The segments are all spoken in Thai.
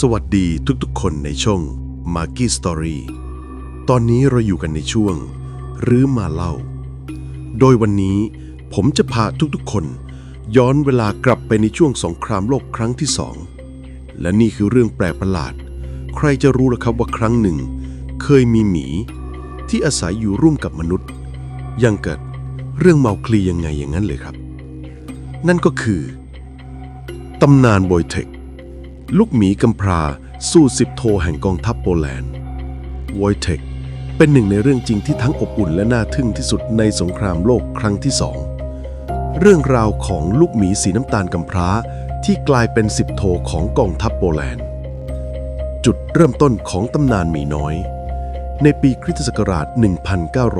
สวัสดีทุกๆ คนในช่อง m a r k i Story ตอนนี้เราอยู่กันในช่วงรื้อมาเล่า โดยวันนี้ผมจะพาทุกๆ คน ย้อนเวลากลับไปในช่วงสงครามโลกครั้งที่สองและนี่คือเรื่องแปลกประหลาด ใครจะรู้ล่ะครับว่าครั้งหนึ่ง เคยมีหมี ที่อาศัยอยู่ร่วมกับมนุษย์ ยังเกิดเรื่องเมาคลียังไงอย่างนั้นเลยครับ นั่นก็คือตำนานโบยเทค ลูกหมีกำพราสู้สิบโทแห่งกองทัพโปแลนด์วอยเทคเป็นหนึ่งในเรื่องจริงที่ทั้งอบอุ่นและน่าทึ่งที่สุดในสงครามโลกครั้งที่สองเรื่องราวของลูกหมีสีน้ำตาลกำพร้าที่กลายเป็นสิบโทของกองทัพโปแลนด์ จุดเริ่มต้นของตำนานหมีน้อย ในปีคริสตศักราช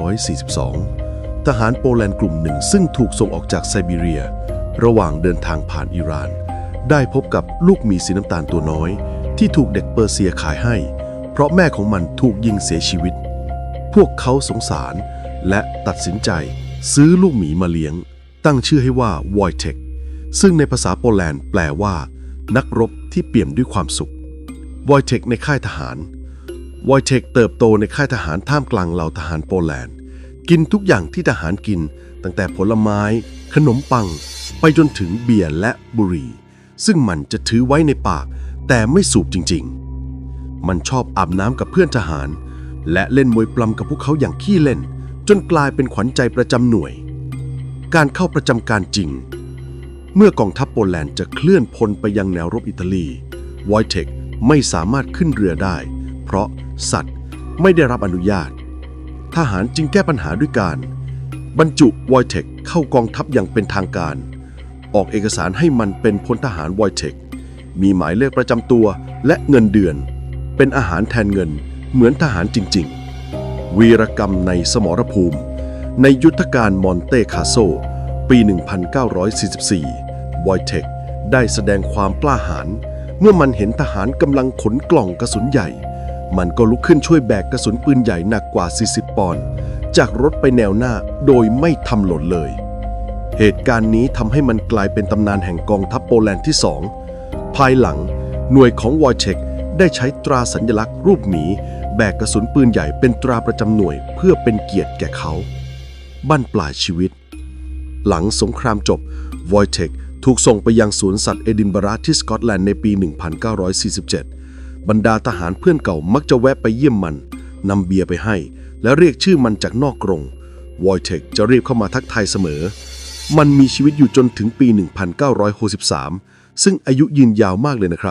1942 ทหารโปแลนด์กลุ่มหนึ่งซึ่งถูกส่งออกจากไซบีเรีย ระหว่างเดินทางผ่านอิหร่าน ได้พบกับลูกหมีสีน้ำตาลตัวน้อย ที่ถูกเด็กเปอร์เซียขายให้ เพราะแม่ของมันถูกยิงเสียชีวิต พวกเขาสงสาร และตัดสินใจซื้อลูกหมีมาเลี้ยง ตั้งชื่อให้ว่าวอยเทคซึ่งในภาษาโปแลนด์แปลว่า นักรบที่เปี่ยมด้วยความสุขวอยเทคในค่ายทหารวอยเทคเติบโตในค่ายทหารท่ามกลางเหล่าทหารโปแลนด์ กินทุกอย่างที่ทหารกิน ตั้งแต่ผลไม้ ขนมปัง ไปจนถึงเบียร์และบุหรี่ ซึ่งมันจะถือไว้ในปาก แต่ไม่สูบจริง ๆ มันชอบอาบน้ำกับเพื่อนทหาร และเล่นมวยปล้ำกับพวกเขาอย่างขี้เล่น จนกลายเป็นขวัญใจประจำหน่วย การเข้าประจำการจริง เมื่อกองทัพโปแลนด์จะเคลื่อนพลไปยังแนวรบอิตาลีวอยเทคไม่สามารถขึ้นเรือได้ เพราะสัตว์ไม่ได้รับอนุญาต ทหารจึงแก้ปัญหาด้วยการ บรรจุวอยเทคเข้ากองทัพอย่างเป็นทางการ ออกเอกสารให้มันเป็นพลทหารวอยเทค มีหมายเลขประจำตัวและเงินเดือน เป็นอาหารแทนเงินเหมือนทหารจริง ๆ วีรกรรมในสมรภูมิ ในยุทธการมอนเตคาโซ ปี 1944 วอยเทคได้แสดงความกล้าหาญเมื่อมันเห็นทหารกำลังขนกล่องกระสุนใหญ่ มันก็ลุกขึ้นช่วยแบกกระสุนปืนใหญ่หนักกว่า 40 ปอนด์จากรถไปแนวหน้าโดยไม่ทำหล่นเลย เหตุการณ์นี้ทำให้มันกลายเป็นตำนานแห่งกองทัพโปแลนด์ที่สองภายหลัง หน่วยของวอยเชกได้ใช้ตราสัญลักษณ์รูปหมี แบกกระสุนปืนใหญ่เป็นตราประจำหน่วยเพื่อเป็นเกียรติแก่เขา บั้นปลายชีวิต หลังสงครามจบวอยเทคถูกส่งไปยังสวนสัตว์เอดินบะระที่สกอตแลนด์ในปี 1947 บรรดาทหารเพื่อนเก่ามักจะแวะไปเยี่ยมมันนำเบียร์ไปให้ และเรียกชื่อมันจากนอกกรงวอยเทคจะรีบเข้ามาทักทายเสมอ มันมีชีวิตอยู่จนถึงปี 1963 ซึ่งอายุยืนยาวมากเลยนะครับ